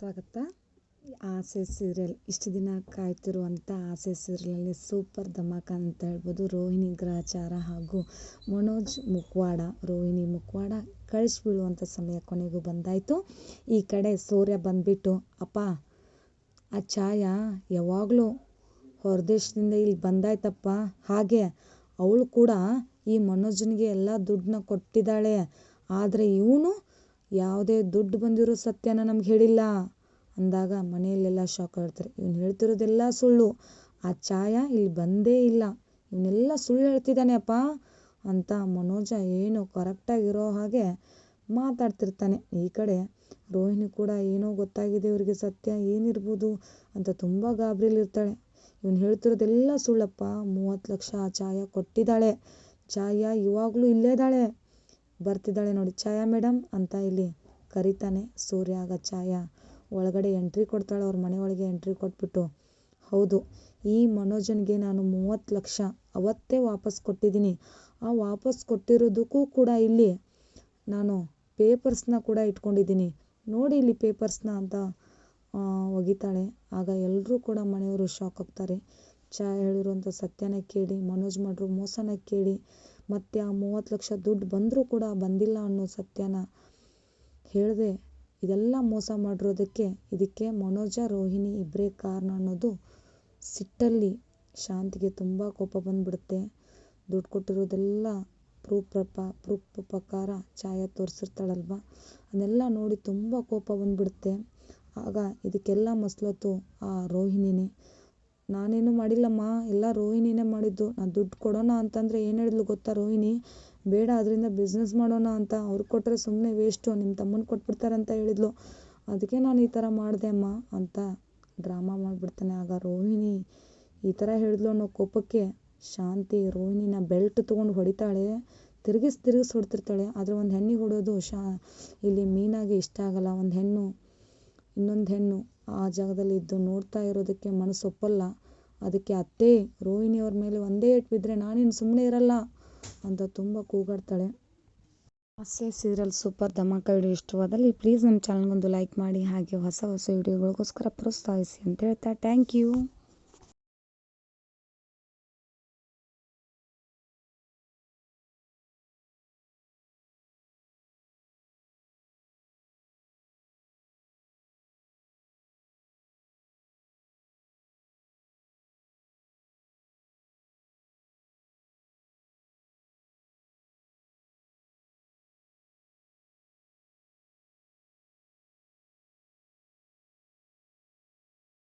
ಸ್ವಾಗತ. ಆಸೆ ಸೀರಿಯಲ್, ಇಷ್ಟು ದಿನ ಕಾಯ್ತಿರುವಂಥ ಆಸೆ ಸೀರಿಯಲಲ್ಲಿ ಸೂಪರ್ ಧಮಾಕ ಅಂತ ಹೇಳ್ಬೋದು. ರೋಹಿಣಿ ಗ್ರಹಚಾರ ಹಾಗೂ ಮನೋಜ್ ಮುಕ್ವಾಡ. ರೋಹಿಣಿ ಮುಕ್ವಾಡ ಕಳಿಸ್ಬೀಳುವಂಥ ಸಮಯ ಕೊನೆಗೂ ಬಂದಾಯಿತು. ಈ ಕಡೆ ಸೂರ್ಯ ಬಂದ್ಬಿಟ್ಟು, ಅಪ್ಪ, ಆ ಛಾಯ ಯಾವಾಗಲೂ ಹೊರದೇಶದಿಂದ ಇಲ್ಲಿ ಬಂದಾಯ್ತಪ್ಪ. ಹಾಗೆ ಅವಳು ಕೂಡ ಈ ಮನೋಜನಿಗೆ ಎಲ್ಲ ದುಡ್ಡನ್ನ ಕೊಟ್ಟಿದ್ದಾಳೆ. ಆದರೆ ಇವನು ಯಾವುದೇ ದುಡ್ಡು ಬಂದಿರೋ ಸತ್ಯನ ನಮ್ಗೆ ಹೇಳಿಲ್ಲ. ಅಂದಾಗ ಮನೆಯಲ್ಲೆಲ್ಲ ಶಾಕ್ ಆಗ್ತಾರೆ. ಇವ್ನು ಹೇಳ್ತಿರೋದೆಲ್ಲ ಸುಳ್ಳು. ಆ ಛಾಯ ಇಲ್ಲಿ ಬಂದೇ ಇಲ್ಲ. ಇವನ್ನೆಲ್ಲ ಸುಳ್ಳು ಹೇಳ್ತಿದ್ದಾನೆ ಅಪ್ಪ ಅಂತ ಮನೋಜ ಏನು ಕರೆಕ್ಟಾಗಿರೋ ಹಾಗೆ ಮಾತಾಡ್ತಿರ್ತಾನೆ. ಈ ಕಡೆ ರೋಹಿಣಿ ಕೂಡ ಏನೋ ಗೊತ್ತಾಗಿದೆ ಇವರಿಗೆ ಸತ್ಯ ಏನಿರ್ಬೋದು ಅಂತ ತುಂಬ ಗಾಬರಿಲಿರ್ತಾಳೆ ಇವನು ಹೇಳ್ತಿರೋದೆಲ್ಲ ಸುಳ್ಳಪ್ಪ. ಮೂವತ್ತು ಲಕ್ಷ ಛಾಯ ಕೊಟ್ಟಿದ್ದಾಳೆ. ಛಾಯ ಇವಾಗಲೂ ಇಲ್ಲೇ ಇದ್ದಾಳೆ. ಬರ್ತಿದ್ದಾಳೆ ನೋಡಿ. ಛಾಯಾ ಮೇಡಮ್ ಅಂತ ಇಲ್ಲಿ ಕರಿತಾನೆ. ಸೂರ್ಯ ಆಗ ಛಾಯಾ ಒಳಗಡೆ ಎಂಟ್ರಿ ಕೊಡ್ತಾಳೆ. ಅವ್ರ ಒಳಗೆ ಎಂಟ್ರಿ ಕೊಟ್ಬಿಟ್ಟು, ಹೌದು, ಈ ಮನೋಜನ್ಗೆ ನಾನು ಮೂವತ್ತು ಲಕ್ಷ ಅವತ್ತೇ ವಾಪಸ್ ಕೊಟ್ಟಿದ್ದೀನಿ. ಆ ವಾಪಸ್ ಕೊಟ್ಟಿರೋದಕ್ಕೂ ಕೂಡ ಇಲ್ಲಿ ನಾನು ಪೇಪರ್ಸ್ನ ಕೂಡ ಇಟ್ಕೊಂಡಿದ್ದೀನಿ. ನೋಡಿ ಇಲ್ಲಿ ಪೇಪರ್ಸ್ನ ಅಂತ ಒಗಿತಾಳೆ. ಆಗ ಎಲ್ಲರೂ ಕೂಡ ಮನೆಯವರು ಶಾಕ್ ಆಗ್ತಾರೆ. ಛಾಯಾ ಹೇಳಿರುವಂಥ ಸತ್ಯನ ಕೇಳಿ, ಮನೋಜ್ ಮಾಡಿರೋ ಮೋಸನ ಕೇಳಿ ಮತ್ತು ಆ ಮೂವತ್ತು ಲಕ್ಷ ದುಡ್ಡು ಬಂದರೂ ಕೂಡ ಬಂದಿಲ್ಲ ಅನ್ನೋ ಸತ್ಯನ ಹೇಳಿದೆ, ಇದೆಲ್ಲ ಮೋಸ ಮಾಡಿರೋದಕ್ಕೆ ಇದಕ್ಕೆ ಮನೋಜ, ರೋಹಿಣಿ ಇಬ್ಬರೇ ಕಾರಣ ಅನ್ನೋದು ಸಿಟ್ಟಲ್ಲಿ ಶಾಂತಿಗೆ ತುಂಬ ಕೋಪ ಬಂದ್ಬಿಡುತ್ತೆ. ದುಡ್ಡು ಕೊಟ್ಟಿರೋದೆಲ್ಲ ಪ್ರೂಫ್ ಪ್ರಪ ಪ್ರೂಫ್ ಪ್ರಕಾರ ಛಾಯಾ ತೋರಿಸಿರ್ತಾಳಲ್ವ? ಅದನ್ನೆಲ್ಲ ನೋಡಿ ತುಂಬ ಕೋಪ ಬಂದ್ಬಿಡುತ್ತೆ. ಆಗ ಇದಕ್ಕೆಲ್ಲ ಮಸಲತ್ತು ಆ ರೋಹಿಣಿನೇ. ನಾನೇನು ಮಾಡಿಲ್ಲಮ್ಮ, ಎಲ್ಲ ರೋಹಿಣಿನೇ ಮಾಡಿದ್ದು. ನಾನು ದುಡ್ಡು ಕೊಡೋಣ ಅಂತಂದರೆ ಏನು ಹೇಳಿದ್ಲು ಗೊತ್ತಾ ರೋಹಿಣಿ? ಬೇಡ, ಅದರಿಂದ ಬಿಸ್ನೆಸ್ ಮಾಡೋಣ ಅಂತ. ಅವ್ರು ಕೊಟ್ಟರೆ ಸುಮ್ಮನೆ ವೇಸ್ಟು ನಿಮ್ಮ ತಮ್ಮನ ಅಂತ ಹೇಳಿದ್ಲು. ಅದಕ್ಕೆ ನಾನು ಈ ಥರ ಮಾಡಿದೆ ಅಮ್ಮ ಅಂತ ಡ್ರಾಮಾ ಮಾಡಿಬಿಡ್ತಾನೆ ಆಗ ರೋಹಿಣಿ. ಈ ಥರ ಹೇಳಿದ್ಲು ಅನ್ನೋ ಕೋಪಕ್ಕೆ ಶಾಂತಿ ರೋಹಿಣಿನ ಬೆಲ್ಟ್ ತೊಗೊಂಡು ಹೊಡಿತಾಳೆ. ತಿರುಗಿಸ್ ತಿರುಗಿಸ್ ಹೊಡ್ತಿರ್ತಾಳೆ. ಆದರೆ ಒಂದು ಹೆಣ್ಣಿಗೆ ಹೊಡೋದು ಶಾ ಇಲ್ಲಿ ಮೀನಾಗಿ ಇಷ್ಟ ಆಗಲ್ಲ. ಒಂದು ಹೆಣ್ಣು, ಇನ್ನೊಂದು ಹೆಣ್ಣು. ಆ ಜಾಗದಲ್ಲಿ ಇದ್ದು ನೋಡ್ತಾ ಇರೋದಕ್ಕೆ ಮನಸ್ಸು ಒಪ್ಪಲ್ಲ. ಅದಕ್ಕೆ ಅತ್ತೆ ರೋಹಿಣಿಯವ್ರ ಮೇಲೆ ಒಂದೇ ಏಟು ಬಿದ್ದರೆ ನಾನೇನು ಸುಮ್ಮನೆ ಇರಲ್ಲ ಅಂತ ತುಂಬ ಕೂಗಾಡ್ತಾಳೆ. ಹಾಸ್ಯ ಸೀರಿಯಲ್ ಸೂಪರ್ ಧಮಾಕ ವಿಡಿಯೋ ಇಷ್ಟವಾದಲ್ಲಿ ಪ್ಲೀಸ್ ನಮ್ಮ ಚಾನಲ್ಗೊಂದು ಲೈಕ್ ಮಾಡಿ, ಹಾಗೆ ಹೊಸ ಹೊಸ ವಿಡಿಯೋಗಳಿಗೋಸ್ಕರ ಪ್ರೋತ್ಸಾಹಿಸಿ ಅಂತ ಹೇಳ್ತಾ ಥ್ಯಾಂಕ್ ಯು